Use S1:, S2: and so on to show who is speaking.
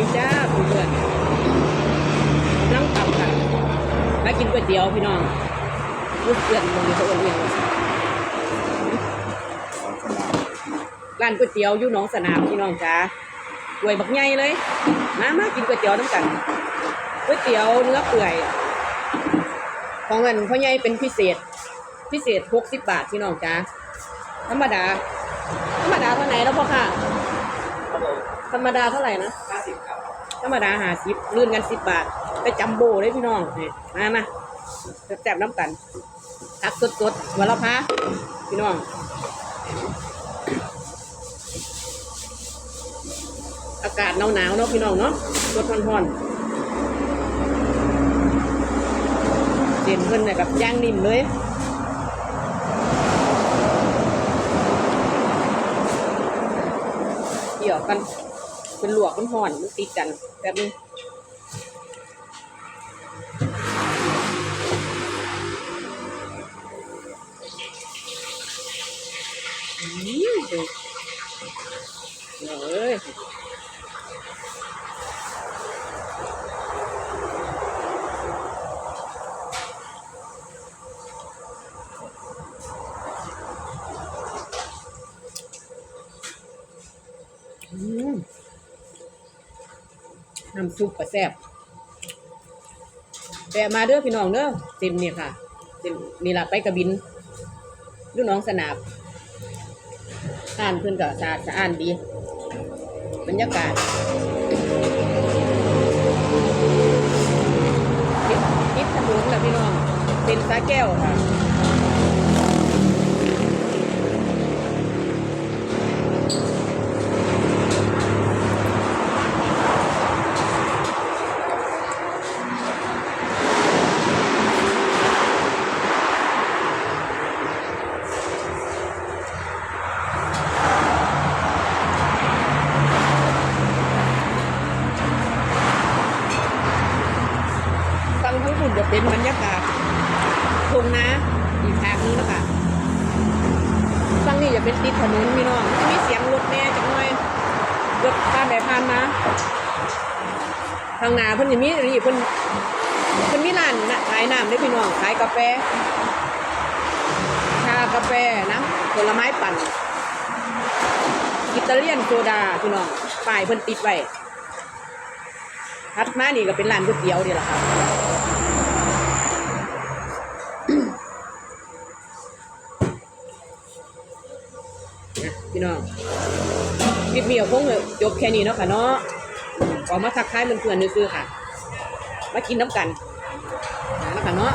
S1: ดีจ้าเพื่อนนั่งตับกันมากินก๋วยเตี๋ยวพี่น้องลูกเพื่อนมองเขาเอื่นๆร้านก๋วยเตี๋ยวอยู่หนองสนามพี่น้องจ้าก๋วยบักใหญ่เลย มามากินก๋วยเตี๋ยวน้ำกันก๋วยเตี๋ยวเนื้อเปื่อย ของเงินพ่อใหญ่เป็นพิเศษ พิเศษหกสิบบาทพี่น้องจ้าธรรมดา ธรรมดาเท่าไหร่แล้วพ่อค่ะ ธรรมดาเท่าไหร่นะ
S2: ห้าสิบครับ
S1: ธรรมดาหาสิบลื่นกันสิบบาทไปจัมโบ้เลยพี่น้องนี่มามาแซ่บๆน้ำกันทักสดๆวันละพาพี่น้องอากาศหนาวๆเนาะพี่น้องเนาะรถร้อนๆเด่นเพิ่นเนี่ยแบบย่างนิ่มเลย เกี่ ยวกันเป็นหลวกมันห่อนมันติดกันแบบนี้อืมเอ้ย น้ำซุปก็แซ่บแต่มาเด้อพี่น้องเด้อเต็มเนี่ยค่ะเต็มนี่ละไปกระบินลูกน้องสนามอ่านเพื่อนก็สะอาดสะอ้านดี บรรยากาศติดติดถนนแหละพี่น้องเป็นสาแก้วค่ะ เป็นบรรยากาศทงนาอีกทางนึงนะคะฟังนี่จะเป็นติดถนนพี่น้องมีเสียงรถแม่จังหน่อยรถผ่านไปผ่านมาทางหนาเพิ่นจะมีนี่เพิ่นเพิ่นมีร้านนะขายน้ำด้วยพี่น้องขายกาแฟชากาแฟน้ำผลไม้ปั่นอิตาเลียนโซดาพี่น้องป้ายเพิ่นติดไว้ถัดมานี่ก็เป็นร้านก๋วยเตี๋ยวนี่แหละครับ พี่น้องคลิปนี้ก็คงจบแค่นี้เนาะค่ะเนาะออกมาทักทายเพื่อนๆนึกๆค่ะ มากินน้ำกันนะแล้วค่ะเนาะ